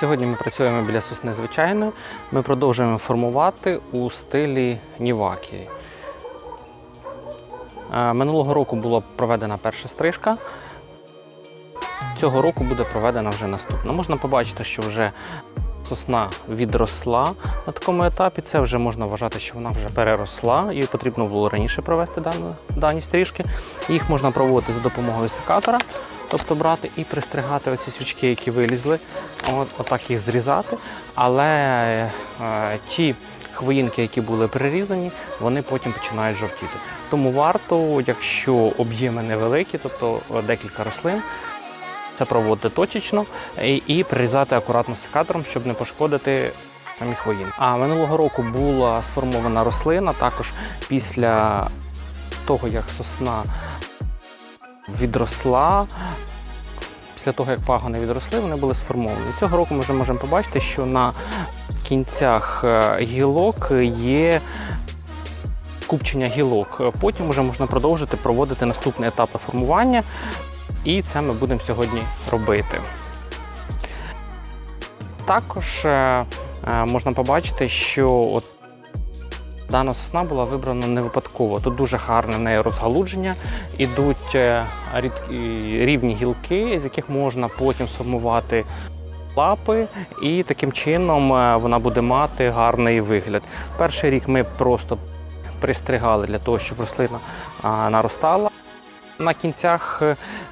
Сьогодні ми працюємо біля сосни звичайної. Ми продовжуємо формувати у стилі Нівакі. Е, Минулого року була проведена перша стрижка. Цього року буде проведена вже наступна. Можна побачити, що вже сосна відросла на такому етапі. Це вже можна вважати, що вона вже переросла. Її потрібно було раніше провести дані стрижки. Їх можна проводити за допомогою секатора, тобто брати і пристригати оці свічки, які вилізли, от, отак їх зрізати. Але е, ті хвоїнки, які були прирізані, вони потім починають жовтіти. Тому варто, якщо об'єми невеликі, тобто е, декілька рослин, це проводити точечно і, і прирізати акуратно секатором, щоб не пошкодити самі хвоїни. А минулого року була сформована рослина також після того, як сосна відросла. Після того, як пагони відросли, вони були сформовані. Цього року ми вже можемо побачити, що на кінцях е, гілок є купчення гілок. Потім вже можна продовжити проводити наступні етапи формування. І це ми будемо сьогодні робити. Також е, е, можна побачити, що от дана сосна була вибрана не випадково. Тут дуже гарне в неї розгалудження, ідуть е, рівні гілки, з яких можна потім сформувати лапи, і таким чином е, вона буде мати гарний вигляд. Перший рік ми просто пристригали для того, щоб рослина наростала. На кінцях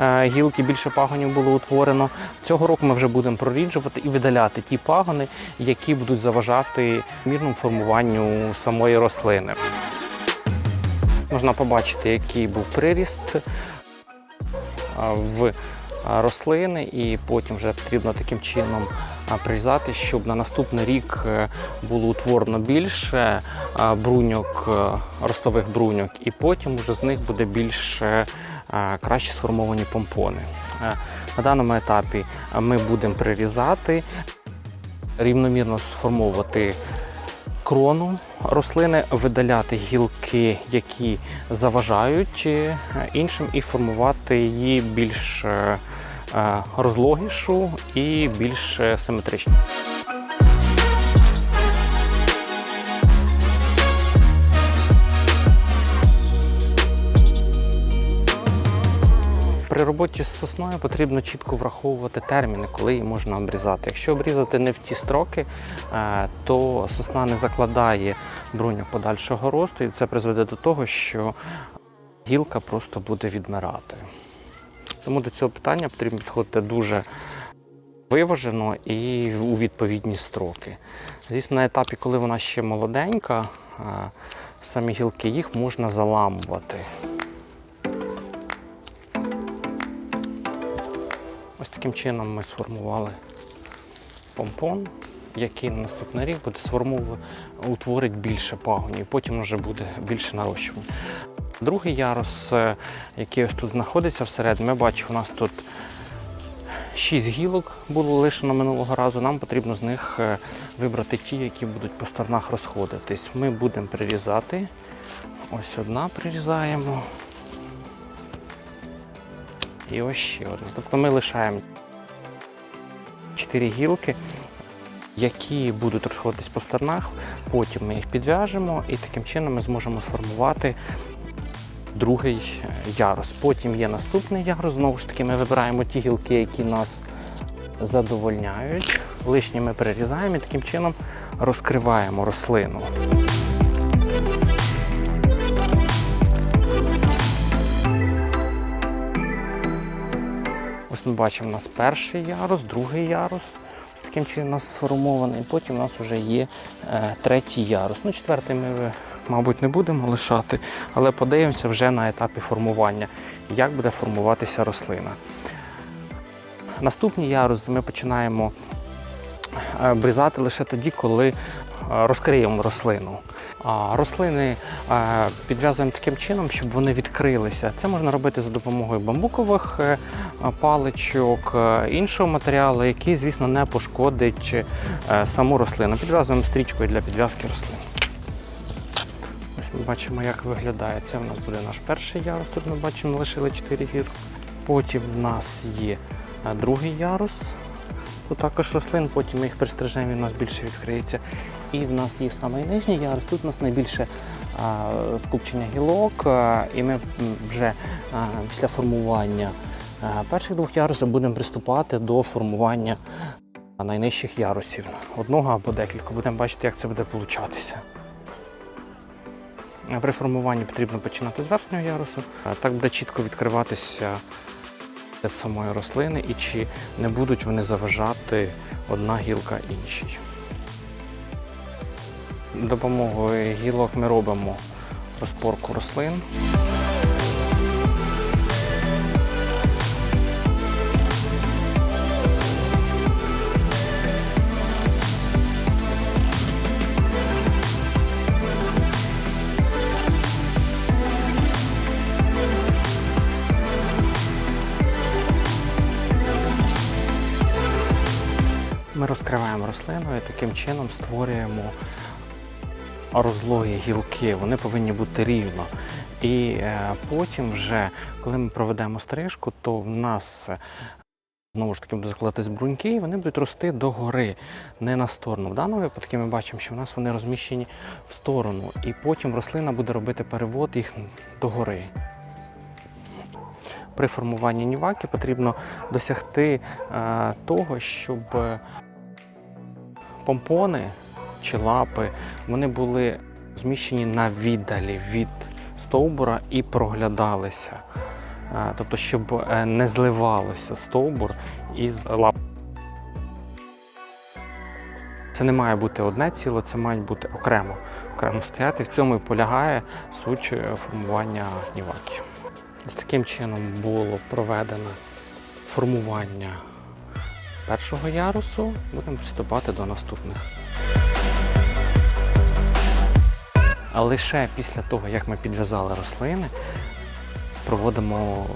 е, гілки більше пагонів було утворено. Цього року ми вже будемо проріджувати і видаляти ті пагони, які будуть заважати мірному формуванню самої рослини. Можна побачити, який був приріст е, в е, рослини, і потім вже потрібно таким чином е, прирізати, щоб на наступний рік е, було утворено більше е, бруньок, е, ростових бруньок, і потім вже з них буде більше е, краще сформовані помпони. На даному етапі ми будемо прирізати, рівномірно сформовувати крону рослини, видаляти гілки, які заважають е, іншим, і формувати її більш е, е, розлогішу і більш симетричну. При роботі з сосною потрібно чітко враховувати терміни, коли її можна обрізати. Якщо обрізати не в ті строки, е, то сосна не закладає бруньок подальшого росту, і це призведе до того, що гілка просто буде відмирати. Тому до цього питання потрібно підходити дуже виважено і у відповідні строки. Звісно, на етапі, коли вона ще молоденька, е, самі гілки їх можна заламувати. Таким чином ми сформували помпон, який на наступний рік буде сформовувати, утворить більше пагонів, потім вже буде більше нарощування. Другий ярус, е, який ось тут знаходиться всередині, ми бачимо, у нас тут 6 гілок було лишено минулого разу. Нам потрібно з них е, вибрати ті, які будуть по сторонах розходитись. Ми будемо прирізати. Ось одна прирізаємо. І ось ще одна. Тобто ми лишаємо чотири гілки, які будуть розходитись по сторонах, потім ми їх підв'яжемо і таким чином ми зможемо сформувати другий е, ярус. Потім є наступний ярус. Знову ж таки, ми вибираємо ті гілки, які нас задовольняють. Лишні ми перерізаємо і таким чином розкриваємо рослину. Ось ми бачимо, у нас перший ярус, другий ярус. Ось таким чином у нас сформований. Потім у нас вже є е, третій ярус. Ну, четвертий ми, мабуть, не будемо лишати, але подивимося вже на етапі формування, як буде формуватися рослина. Наступний ярус ми починаємо е, обрізати лише тоді, коли розкриємо рослину. А рослини е, підв'язуємо таким чином, щоб вони відкрилися. Це можна робити за допомогою бамбукових е, паличок, е, іншого матеріалу, який, звісно, не пошкодить е, саму рослину. Підв'язуємо стрічкою для підв'язки рослин. Ось ми бачимо, як виглядає. Це у нас буде наш перший ярус. Тут ми бачимо, лишили 4 гірки. Потім в нас є е, другий ярус. Тут також рослин, потім ми їх пристрижемо, і в нас більше відкриється. І в нас є самий нижній ярус. Тут у нас найбільше а, скупчення гілок, а, і ми вже а, після формування а, перших двох ярусів будемо приступати до формування найнижчих ярусів. Одного або декілька. Будемо бачити, як це буде получатися. При формуванні потрібно починати з верхнього ярусу. А Так буде чітко відкриватися від самої рослини і чи не будуть вони заважати одна гілка іншій. Допомогою гілок ми робимо розпорку рослин. І таким чином створюємо розлогі гілки. Вони повинні бути рівно. І е, потім, вже, коли ми проведемо стрижку, то в нас е, знову ж таки будуть закладатись бруньки, і вони будуть рости догори, не на сторону. В даному випадку ми бачимо, що в нас вони розміщені в сторону, і потім рослина буде робити перевод їх догори. При формуванні ніваки потрібно досягти е, того, щоб помпони чи лапи вони були зміщені на віддалі від стовбура і проглядалися. Е, Тобто, щоб е, не зливалося стовбур із лап. Це не має бути одне ціло, це має бути окремо, окремо стояти. В цьому і полягає суть е, формування ніваки. Таким чином було проведено формування першого ярусу. Будемо приступати до наступних. А лише після того, як ми підв'язали рослини, проводимо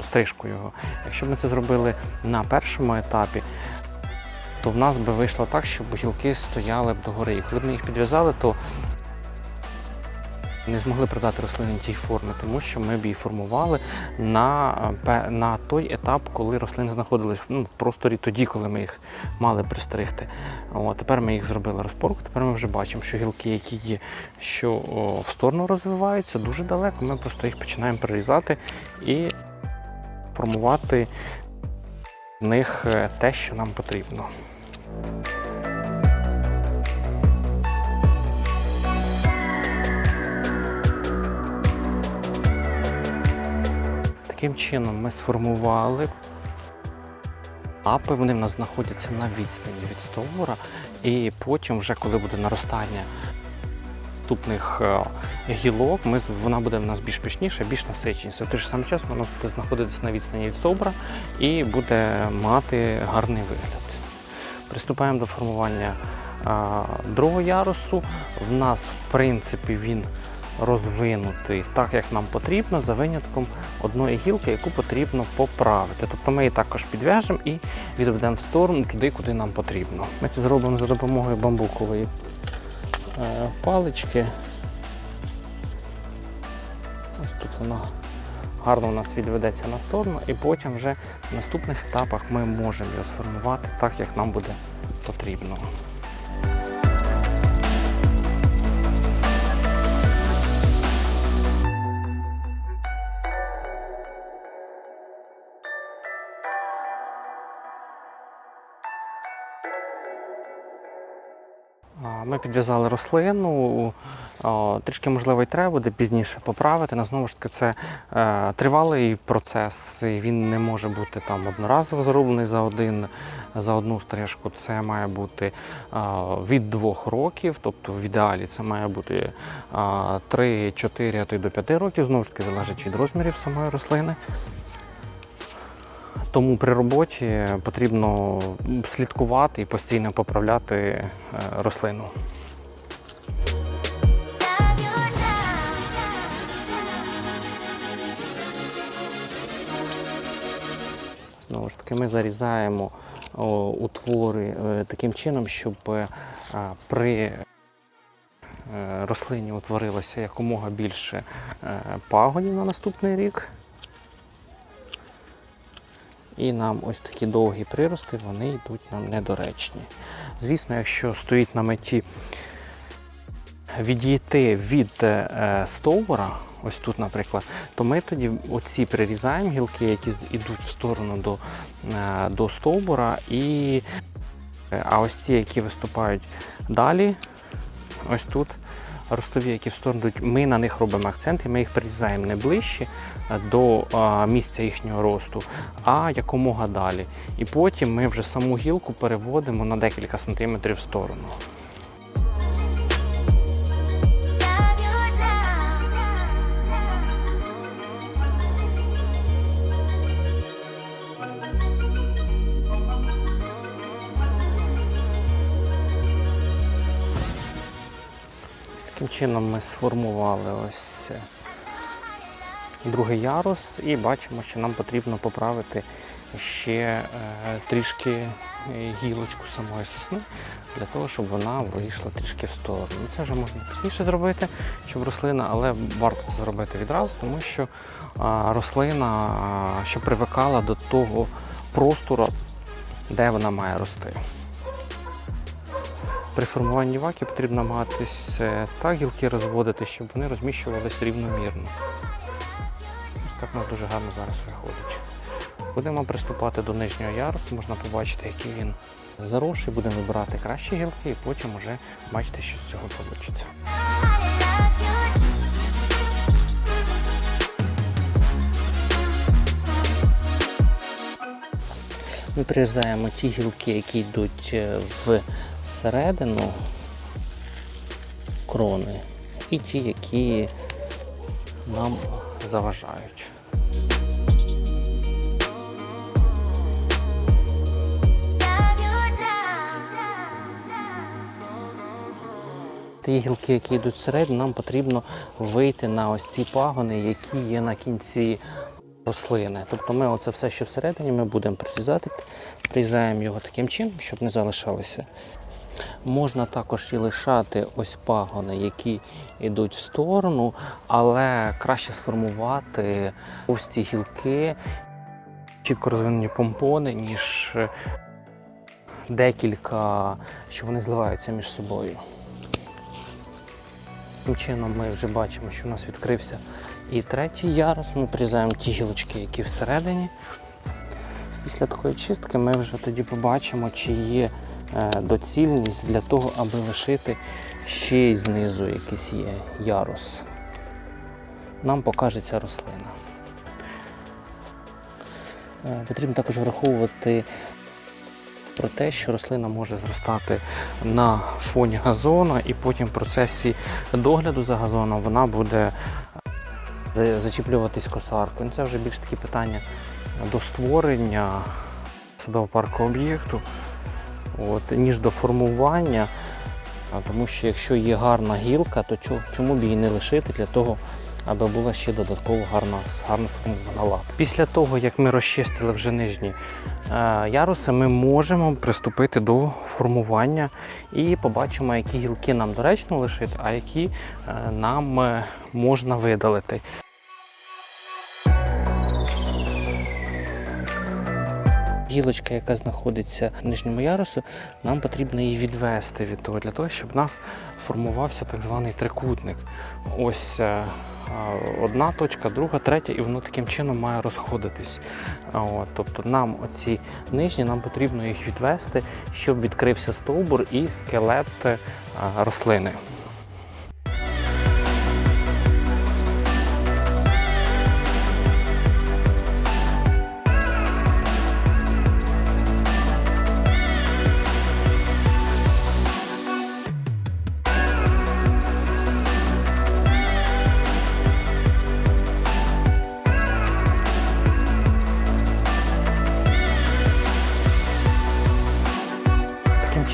е, стрижку його. Якщо б ми це зробили на першому етапі, то в нас би вийшло так, щоб гілки стояли б догори. І коли б ми їх підв'язали, то не змогли придати рослині тій форми, тому що ми б її формували на, на той етап, коли рослини знаходились ну, в просторі тоді, коли ми їх мали пристригти. О, тепер ми їх зробили розпорку, тепер ми вже бачимо, що гілки, які є, що о, в сторону розвиваються, дуже далеко, ми просто їх починаємо прирізати і формувати в них е, те, що нам потрібно. Таким чином ми сформували лапи, вони в нас знаходяться на відстані від стовбура, і потім, вже коли буде наростання наступних е, гілок, ми, вона буде в нас більш пишніша, більш насиченіша. В той же самий час вона буде знаходитися на відстані від стовбура і буде мати гарний вигляд. Приступаємо до формування а, другого ярусу. В нас, в принципі, він розвинутий так, як нам потрібно, за винятком одної гілки, яку потрібно поправити. Тобто ми її також підв'яжемо і відведемо в сторону туди, куди нам потрібно. Ми це зробимо за допомогою бамбукової е, палички. Ось тут вона гарно у нас відведеться на сторону, і потім вже в наступних етапах ми можемо його сформувати так, як нам буде потрібно. Ми підв'язали рослину. Трішки можливо і треба буде пізніше поправити. але знову ж таки, це е, тривалий процес. і Він не може бути там одноразово зроблений за один за одну стрижку. Це має бути від двох років, тобто в ідеалі це має бути е, 3-4, а то й до 5 років. Знову ж таки, залежить від розмірів самої рослини. Тому при роботі потрібно слідкувати і постійно поправляти е, рослину. Знову ж таки, ми зарізаємо утвори е, таким чином, щоб е, при рослині утворилося якомога більше пагонів на наступний рік. І нам ось такі довгі прирости, вони йдуть нам недоречні. Звісно, якщо стоїть на меті відійти від е, стовбура, ось тут, наприклад, то ми тоді оці прирізаємо гілки, які йдуть в сторону до, е, до стовбура, і, е, а ось ті, які виступають далі, ось тут, ростові, які в сторону йдуть, ми на них робимо акцент і ми їх прирізаємо не ближче до місця їхнього росту, а якомога далі. І потім ми вже саму гілку переводимо на декілька сантиметрів в сторону. Таким чином ми сформували ось другий ярус і бачимо, що нам потрібно поправити ще е, трішки е, гілочку самої сосни для того, щоб вона вийшла трішки в сторону. Це вже можна пізніше зробити, щоб рослина, але варто це зробити відразу, тому що рослина ще привикала до того простору, де вона має рости. При формуванні ваки потрібно намагатись е, так гілки розводити, щоб вони розміщувалися рівномірно. Так у нас дуже гарно зараз виходить. Будемо приступати до нижнього ярусу, можна побачити, який він заросший, будемо вибирати кращі гілки і потім вже бачити, що з цього вийде. Ми прирізаємо ті гілки, які йдуть е, в середину крони, і ті, які нам заважають. Ті гілки, які йдуть всередину, нам потрібно вийти на ось ці пагони, які є на кінці рослини. Тобто ми оце все, що всередині, ми будемо прирізати, прирізаємо його таким чином, щоб не залишалося. Можна також і лишати ось пагони, які йдуть в сторону, але краще сформувати ось ці гілки, чітко розвинені помпони, ніж декілька, що вони зливаються між собою. Таким чином ми вже бачимо, що у нас відкрився і третій ярус. Ми прирізаємо ті гілочки, які всередині. Після такої чистки ми вже тоді побачимо, чи є доцільність для того, аби лишити ще й знизу якийсь є ярус. Нам покаже ця рослина. Е, Потрібно також враховувати про те, що рослина може зростати на фоні газону, і потім в процесі догляду за газоном вона буде зачіплюватись косаркою. Це вже більш такі питання до створення садово-паркового об'єкту, от, ніж до формування. Тому що якщо є гарна гілка, то чому б її не лишити для того, аби була ще додатково гарна, гарно сформована лапа. Після того, як ми розчистили вже нижні е, яруси, ми можемо приступити до формування і побачимо, які гілки нам доречно лишити, а які е, нам е, можна видалити. Гілочка, яка знаходиться в нижньому ярусу, нам потрібно її відвести від того, для того, щоб у нас формувався так званий трикутник. Ось е, одна точка, друга, третя, і воно таким чином має розходитись. От, тобто нам оці нижні, нам потрібно їх відвести, щоб відкрився стовбур і скелет е, рослини.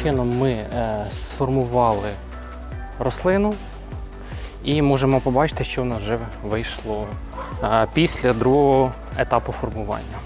Чином ми е, сформували рослину і можемо побачити, що в вже вийшло е, після другого етапу формування.